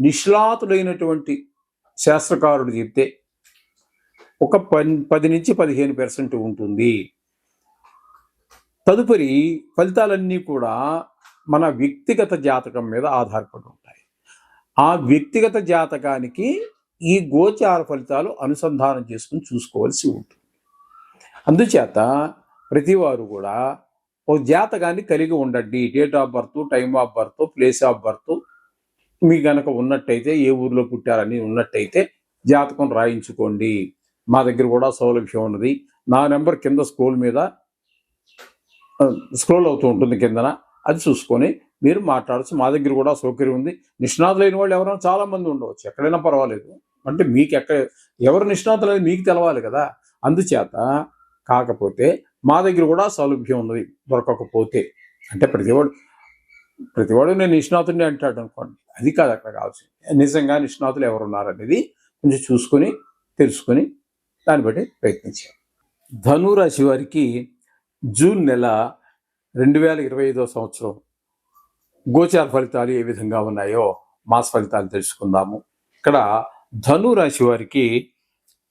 నిష్ణాతుడైనటువంటి శాస్త్రకారుడు చెప్తే ఒక పన్ పది నుంచి పదిహేను పర్సెంట్ ఉంటుంది. తదుపరి ఫలితాలన్నీ కూడా మన వ్యక్తిగత జాతకం మీద ఆధారపడి ఉంటాయి. ఆ వ్యక్తిగత జాతకానికి ఈ గోచార ఫలితాలు అనుసంధానం చేసుకుని చూసుకోవాల్సి ఉంటుంది. అందుచేత ప్రతివారు కూడా ఓ జాతకాన్ని కలిగి ఉండండి. Date of birth time of birth place of birth మీ గనక ఉన్నట్టయితే ఏ ఊర్లో పుట్టారని ఉన్నట్టయితే జాతకం రాయించుకోండి. మా దగ్గర కూడా సౌలభ్యం ఉన్నది. నా నెంబర్ కింద స్క్రోల్ మీద స్క్రోల్ అవుతూ ఉంటుంది కిందన. అది చూసుకొని మీరు మాట్లాడచ్చు. మా దగ్గర కూడా సౌకర్యం ఉంది. నిష్ణాతులైన వాళ్ళు ఎవరైనా చాలా మంది ఉండవచ్చు. ఎక్కడైనా పర్వాలేదు. అంటే మీకు ఎక్కడ ఎవరు నిష్ణాతులు అనేది మీకు తెలవాలి కదా. అందుచేత కాకపోతే మా దగ్గర కూడా సౌలభ్యం ఉన్నది. దొరకకపోతే. అంటే ప్రతివాడు ప్రతివాడు నేను నిష్ణాతుడిని అంటాడు అనుకోండి. అది కాదు అక్కడ కావాల్సింది నిజంగా నిష్ణాతులు ఎవరు ఉన్నారనేది కొంచెం చూసుకొని తెలుసుకొని దాన్ని బట్టి ప్రయత్నించాం ధనురాశి వారికి జూన్ నెల రెండు వేల ఇరవై ఐదో సంవత్సరం గోచార ఫలితాలు ఏ విధంగా ఉన్నాయో మాస ఫలితాలు తెలుసుకుందాము. ఇక్కడ ధనురాశి వారికి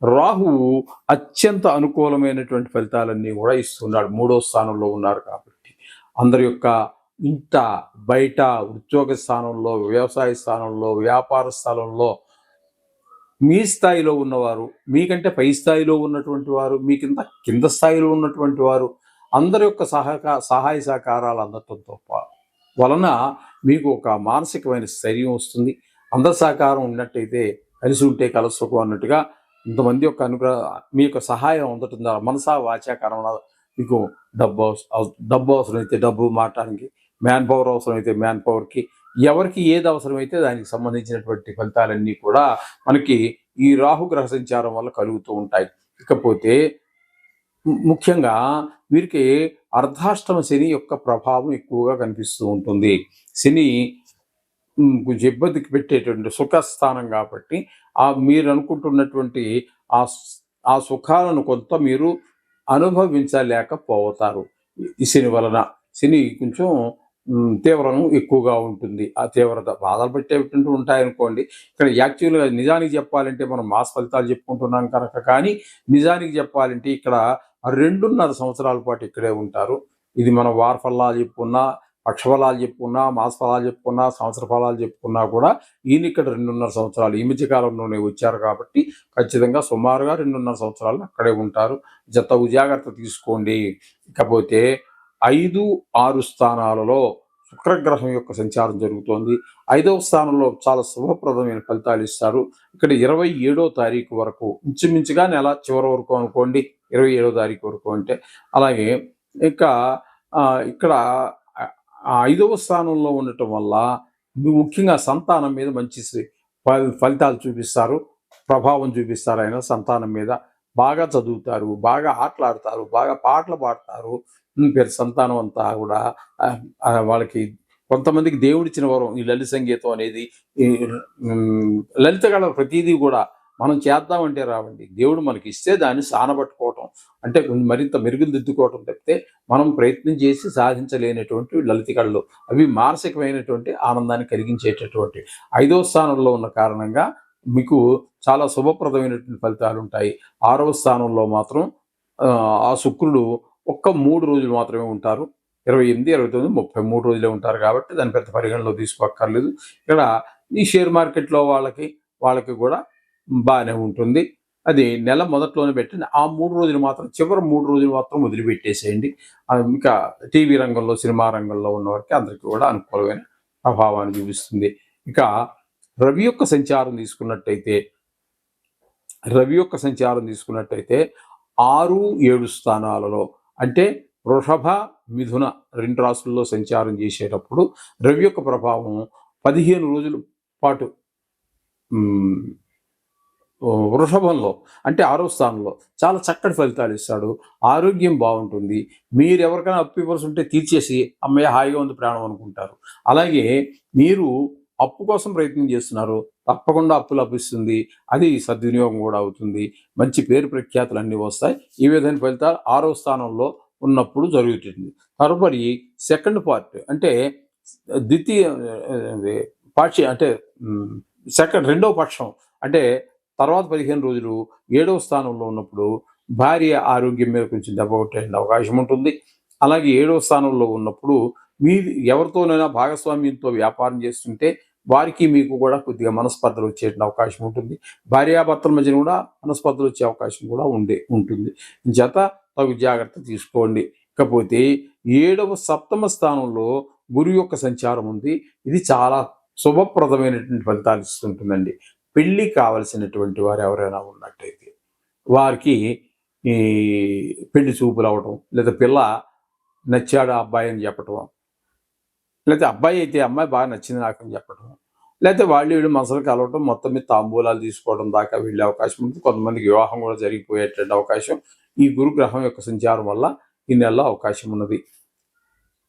రాహువు అత్యంత అనుకూలమైనటువంటి ఫలితాలన్నీ కూడా ఇస్తున్నాడు. మూడో స్థానంలో ఉన్నారు కాబట్టి. అందరి యొక్క ఇంట బయట ఉద్యోగ స్థానంలో వ్యవసాయ స్థానంలో వ్యాపార స్థలంలో మీ స్థాయిలో ఉన్నవారు మీకంటే పై స్థాయిలో ఉన్నటువంటి వారు మీ కింద కింద స్థాయిలో ఉన్నటువంటి వారు అందరి యొక్క సహకార సహాయ సహకారాలు అందటంతో వలన మీకు ఒక మానసికమైన స్థైర్యం వస్తుంది. అందరి సహకారం ఉన్నట్టయితే కలిసి ఉంటే కలసుకు అన్నట్టుగా ఇంతమంది యొక్క అనుగ్రహ మీ యొక్క సహాయం అందటం ద్వారా మనసా వాచాకరణ మీకు డబ్బు అవసరం అవ- డబ్బు అవసరమైతే డబ్బు మాట్లాడానికి మ్యాన్ పవర్ అవసరమైతే మ్యాన్ పవర్కి ఎవరికి ఏది అవసరమైతే దానికి సంబంధించినటువంటి ఫలితాలన్నీ కూడా మనకి ఈ రాహుగ్రహ సంచారం వల్ల కలుగుతూ ఉంటాయి. ఇకపోతే ముఖ్యంగా వీరికి అర్ధాష్టమ శని యొక్క ప్రభావం ఎక్కువగా కనిపిస్తూ ఉంటుంది. శని కొంచెం ఇబ్బందికి పెట్టేటువంటి సుఖస్థానం కాబట్టి ఆ మీరు అనుకుంటున్నటువంటి ఆ ఆ సుఖాలను కొంత మీరు అనుభవించలేకపోతారు. ఈ శని వలన శని కొంచెం తీవ్రం ఎక్కువగా ఉంటుంది. ఆ తీవ్రత బాధలు పెట్టేటువంటి ఉంటాయనుకోండి. ఇక్కడ యాక్చువల్గా నిజానికి చెప్పాలంటే మనం మాస్ ఫలితాలు చెప్పుకుంటున్నాం కనుక కానీ నిజానికి చెప్పాలంటే ఇక్కడ రెండున్నర సంవత్సరాల పాటు ఇక్కడే ఉంటారు. ఇది మనం వార ఫలాలు చెప్పుకున్నా పక్ష ఫలాలు చెప్పుకున్నా మాస ఫలాలు చెప్పుకున్నా సంవత్సర ఫలాలు చెప్పుకున్నా కూడా ఈయన ఇక్కడ రెండున్నర సంవత్సరాలు ఈ మధ్య కాలంలోనే వచ్చారు కాబట్టి ఖచ్చితంగా సుమారుగా రెండున్నర సంవత్సరాలు అక్కడే ఉంటారు. జత ఉజాగ్రత్త తీసుకోండి. ఇకపోతే ఐదు ఆరు స్థానాలలో శుక్రగ్రహం యొక్క సంచారం జరుగుతోంది. ఐదవ స్థానంలో చాలా శుభప్రదమైన ఫలితాలు ఇస్తారు. ఇక్కడ ఇరవై ఏడో తారీఖు వరకు ఇంచుమించుగా నెల చివరి వరకు అనుకోండి. ఇరవై ఏడో తారీఖు వరకు అంటే అలాగే ఇంకా ఇక్కడ ఐదవ స్థానంలో ఉండటం వల్ల ముఖ్యంగా సంతానం మీద మంచి ఫలితాలు చూపిస్తారు. ప్రభావం చూపిస్తారు ఆయన సంతానం మీద. బాగా చదువుతారు బాగా ఆటలాడతారు బాగా పాటలు పాడతారు. పేరు సంతానం అంతా కూడా వాళ్ళకి కొంతమందికి దేవుడిచ్చిన వరం ఈ లలిత సంగీతం అనేది ఈ, లలిత కళ ప్రతిదీ కూడా మనం చేద్దామంటే రావండి. దేవుడు మనకి ఇస్తే దాన్ని సానబట్టుకోవటం అంటే మరింత మెరుగులు దిద్దుకోవటం తప్పితే మనం ప్రయత్నం చేసి సాధించలేనటువంటి లలిత కళలు. అవి మానసికమైనటువంటి ఆనందాన్ని కలిగించేటటువంటి ఐదవ స్థానంలో ఉన్న కారణంగా మీకు చాలా శుభప్రదమైనటువంటి ఫలితాలు ఉంటాయి ఆరవ స్థానంలో మాత్రం ఆ, ఆ శుక్రుడు ఒక్క మూడు రోజులు మాత్రమే ఉంటారు. ఇరవై ఎనిమిది ఇరవై తొమ్మిది ముప్పై మూడు రోజులే ఉంటారు కాబట్టి దాని పెద్ద పరిగణలో తీసుకోక్కర్లేదు. ఇక్కడ ఈ షేర్ మార్కెట్లో వాళ్ళకి వాళ్ళకి కూడా బాగానే ఉంటుంది. అది నెల మొదట్లోనే పెట్టండి. ఆ మూడు రోజులు మాత్రం చివరి మూడు రోజులు మాత్రం వదిలిపెట్టేసేయండి. ఇంకా టీవీ రంగంలో సినిమా రంగంలో ఉన్న వారికి అందరికీ కూడా అనుకూలమైన ప్రభావాన్ని చూపిస్తుంది. ఇక రవి యొక్క సంచారం తీసుకున్నట్టయితే రవి యొక్క సంచారం తీసుకున్నట్టయితే ఆరు ఏడు స్థానాలలో అంటే వృషభ మిథున రెండు రాసుల్లో సంచారం చేసేటప్పుడు రవి యొక్క ప్రభావం పదిహేను రోజుల పాటు వృషభంలో అంటే ఆరో స్థానంలో చాలా చక్కటి ఫలితాలు ఇస్తాడు. ఆరోగ్యం బాగుంటుంది. మీరు ఎవరికైనా అప్పు ఇవ్వాల్సి ఉంటే తీర్చేసి అమ్మయ్య హాయిగా ఉంది ప్రాణం అనుకుంటారు. అలాగే మీరు అప్పు కోసం ప్రయత్నం చేస్తున్నారు. తప్పకుండా అప్పు లభిస్తుంది. అది సద్వినియోగం కూడా అవుతుంది. మంచి పేరు ప్రఖ్యాతులు అన్నీ వస్తాయి. ఈ విధమైన ఫలితాలు ఆరో స్థానంలో ఉన్నప్పుడు జరుగుతుంది. తదుపరి సెకండ్ పార్ట్ అంటే ద్వితీయ పాక్షి అంటే సెకండ్ రెండవ పక్షం అంటే తర్వాత పదిహేను రోజులు ఏడవ స్థానంలో ఉన్నప్పుడు భార్య ఆరోగ్యం మీద కొంచెం దెబ్బ కొట్టే అవకాశం ఉంటుంది. అలాగే ఏడవ స్థానంలో ఉన్నప్పుడు మీ ఎవరితోనైనా భాగస్వామ్యంతో వ్యాపారం చేస్తుంటే వారికి మీకు కూడా కొద్దిగా మనస్పర్ధలు వచ్చే అవకాశం ఉంటుంది. భార్యాభర్తల మధ్యన కూడా మనస్పర్ధలు వచ్చే అవకాశం కూడా ఉండే ఉంటుంది. జత తగు జాగ్రత్త తీసుకోండి. ఇకపోతే ఏడవ సప్తమ స్థానంలో గురు యొక్క సంచారం ఉంది. ఇది చాలా శుభప్రదమైనటువంటి ఫలితాలు ఇస్తుంటుందండి. పెళ్ళి కావలసినటువంటి వారు ఎవరైనా ఉన్నట్టయితే వారికి ఈ పెళ్ళి చూపులు అవడం లేదా పిల్ల నచ్చాడు అబ్బాయి అని చెప్పటం లేకపోతే అబ్బాయి అయితే అమ్మాయి బాగా నచ్చింది నాకు అని చెప్పడం. లేకపోతే వాళ్ళు వీళ్ళు మనసులు కలవటం మొత్తం మీద తాంబూలాలు తీసుకోవడం దాకా వెళ్ళే అవకాశం ఉంది. కొంతమందికి వివాహం కూడా జరిగిపోయేటువంటి అవకాశం ఈ గురుగ్రహం యొక్క సంచారం వల్ల ఈ నెలలో అవకాశం ఉన్నది.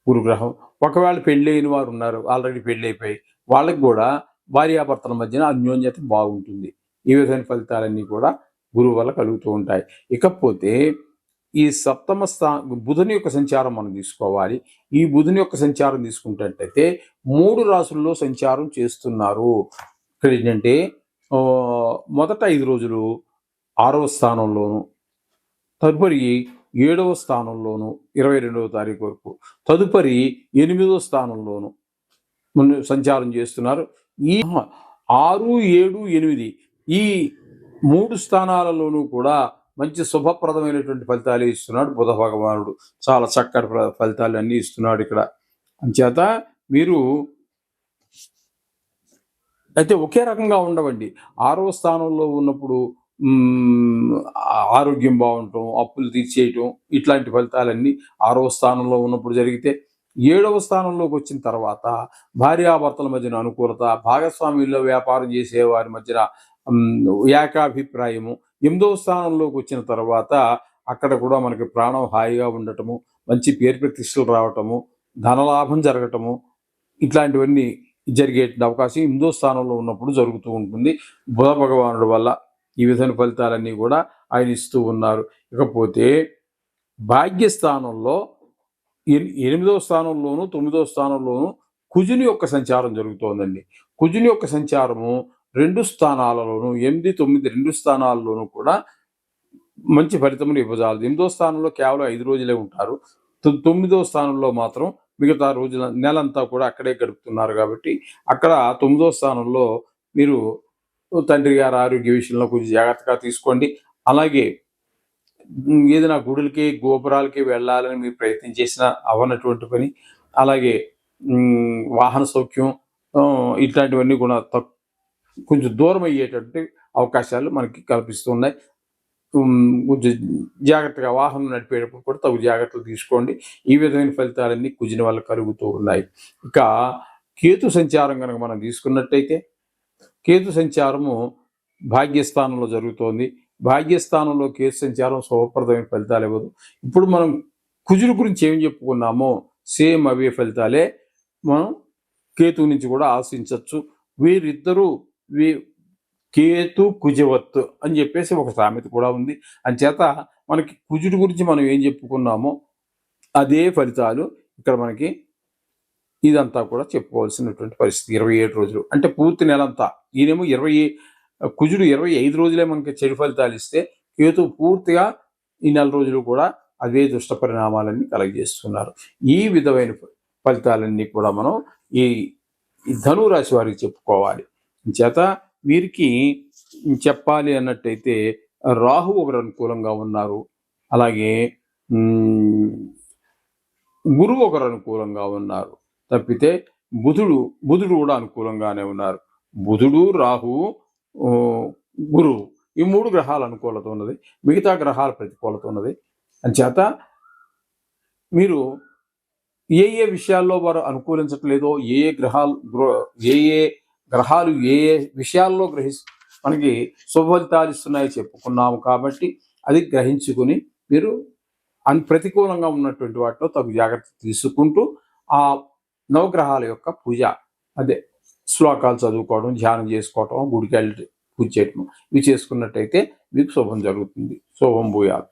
గురుగ్రహం. ఒకవేళ పెళ్ళి అయిన వారు ఉన్నారు ఆల్రెడీ పెళ్ళి అయిపోయి వాళ్ళకి కూడా భార్యాభర్తల మధ్యన అన్యోన్యత బాగుంటుంది. ఈ విధమైన ఫలితాలన్నీ కూడా గురువు వల్ల కలుగుతూ ఉంటాయి. ఇకపోతే ఈ సప్తమ స్థా బుధుని యొక్క సంచారం మనం తీసుకోవాలి. ఈ బుధుని యొక్క సంచారం తీసుకుంటే మూడు రాసుల్లో సంచారం చేస్తున్నారు. ఇక్కడ ఏంటంటే మొదట ఐదు రోజులు ఆరవ స్థానంలోను తదుపరి ఏడవ స్థానంలోను ఇరవై రెండవ తారీఖు వరకు తదుపరి ఎనిమిదవ స్థానంలోను సంచారం చేస్తున్నారు. ఈ ఆరు ఏడు ఎనిమిది ఈ మూడు స్థానాలలోనూ కూడా మంచి శుభప్రదమైనటువంటి ఫలితాలు ఇస్తున్నాడు బుధ భగవానుడు. చాలా చక్కటి ఫలితాలు అన్ని ఇస్తున్నాడు ఇక్కడ. అంచేత మీరు అయితే ఒకే రకంగా ఉండవండి. ఆరో స్థానంలో ఉన్నప్పుడు ఆరోగ్యం బాగుండటం అప్పులు తీర్చేయటం ఇట్లాంటి ఫలితాలన్నీ ఆరో స్థానంలో ఉన్నప్పుడు జరిగితే ఏడవ స్థానంలోకి వచ్చిన తర్వాత భార్యాభర్తల మధ్యన అనుకూలత భాగస్వామ్యంలో వ్యాపారం చేసే వారి మధ్యన ఏకాభిప్రాయము ఎనిమిదవ స్థానంలోకి వచ్చిన తర్వాత అక్కడ కూడా మనకి ప్రాణం హాయిగా ఉండటము మంచి పేరు ప్రతిష్టలు రావటము ధనలాభం జరగటము ఇట్లాంటివన్నీ జరిగే అవకాశం ఎనిమిదో స్థానంలో ఉన్నప్పుడు జరుగుతూ ఉంటుంది. బుధ భగవానుడు వల్ల ఈ విధమైన ఫలితాలన్నీ కూడా ఆయన ఇస్తూ ఉన్నారు. ఇకపోతే భాగ్యస్థానంలో ఎని- ఎనిమిదో స్థానంలోను తొమ్మిదో స్థానంలోను కుజుని యొక్క సంచారం జరుగుతోందండి. కుజుని యొక్క సంచారము రెండు స్థానాలలోను ఎనిమిది తొమ్మిది రెండు స్థానాల్లోనూ కూడా మంచి ఫలితములు ఇవ్వజాలదు. ఎనిమిదో స్థానంలో కేవలం ఐదు రోజులే ఉంటారు. తొమ్మిదో స్థానంలో మాత్రం మిగతా రోజుల నెలంతా కూడా అక్కడే గడుపుతున్నారు కాబట్టి అక్కడ తొమ్మిదో స్థానంలో మీరు తండ్రి గారి ఆరోగ్య విషయంలో కొంచెం జాగ్రత్తగా తీసుకోండి. అలాగే ఏదైనా గుడులకి గోపురాలకి వెళ్ళాలని మీరు ప్రయత్నం చేసినా అవనటువంటి పని. అలాగే వాహన సౌఖ్యం ఇట్లాంటివన్నీ కూడా తక్కువ కొంచెం దూరం అయ్యేటటువంటి అవకాశాలు మనకి కల్పిస్తున్నాయి. కొంచెం జాగ్రత్తగా వాహనం నడిపేటప్పుడు కూడా తగు జాగ్రత్తలు తీసుకోండి. ఈ విధమైన ఫలితాలన్నీ కుజిన వల్ల కలుగుతూ ఉన్నాయి. ఇక కేతు సంచారం కనుక మనం తీసుకున్నట్టయితే కేతు సంచారము భాగ్యస్థానంలో జరుగుతోంది. భాగ్యస్థానంలో కేతు సంచారం శుభప్రదమైన ఫలితాలు ఇవ్వదు. ఇప్పుడు మనం కుజుల గురించి ఏం చెప్పుకున్నామో సేమ్ అవే ఫలితాలే మనం కేతు నుంచి కూడా ఆశించవచ్చు. వీరిద్దరూ కేతు కుజవత్తు అని చెప్పేసి ఒక సామెత కూడా ఉంది. అంచేత మనకి కుజుడి గురించి మనం ఏం చెప్పుకున్నామో అదే ఫలితాలు ఇక్కడ మనకి ఇదంతా కూడా చెప్పుకోవాల్సినటువంటి పరిస్థితి. ఇరవై ఏడు రోజులు. అంటే పూర్తి నెలంతా. ఈయనేమో ఇరవై కుజుడు ఇరవై ఐదు రోజులే మనకి చెడు ఫలితాలు ఇస్తే కేతు పూర్తిగా ఈ నెల రోజులు కూడా అవే దుష్ట పరిణామాలన్నీ కలగజేస్తున్నారు. ఈ విధమైన ఫలితాలన్నీ కూడా మనం ఈ ఈ ధనురాశి వారికి చెప్పుకోవాలి. చేత వీరికి చెప్పాలి అన్నట్టయితే రాహు ఒకరు అనుకూలంగా ఉన్నారు. అలాగే గురువు ఒకరు అనుకూలంగా ఉన్నారు. తప్పితే బుధుడు బుధుడు కూడా అనుకూలంగానే ఉన్నారు. బుధుడు రాహు గురువు ఈ మూడు గ్రహాల అనుకూలత ఉన్నది. మిగతా గ్రహాల ప్రతికూలత ఉన్నది. అంచేత మీరు ఏ ఏ విషయాల్లో వారు అనుకూలించట్లేదో ఏ ఏ గ్రహాలు గ్రో- ఏ ఏ గ్రహాలు ఏ ఏ విషయాల్లో గ్రహిస్ మనకి శుభ ఫలితాలు ఇస్తున్నాయో చెప్పుకున్నాము కాబట్టి అది గ్రహించుకుని మీరు అన్ ప్రతికూలంగా ఉన్నటువంటి వాటిలో తగు జాగ్రత్త తీసుకుంటూ ఆ నవగ్రహాల యొక్క పూజ. అదే శ్లోకాలు చదువుకోవడం ధ్యానం చేసుకోవటం గుడికి వెళ్ళి పూజ చేయటం. ఇవి చేసుకున్నట్టయితే మీకు శుభం జరుగుతుంది. శుభం భూయాలు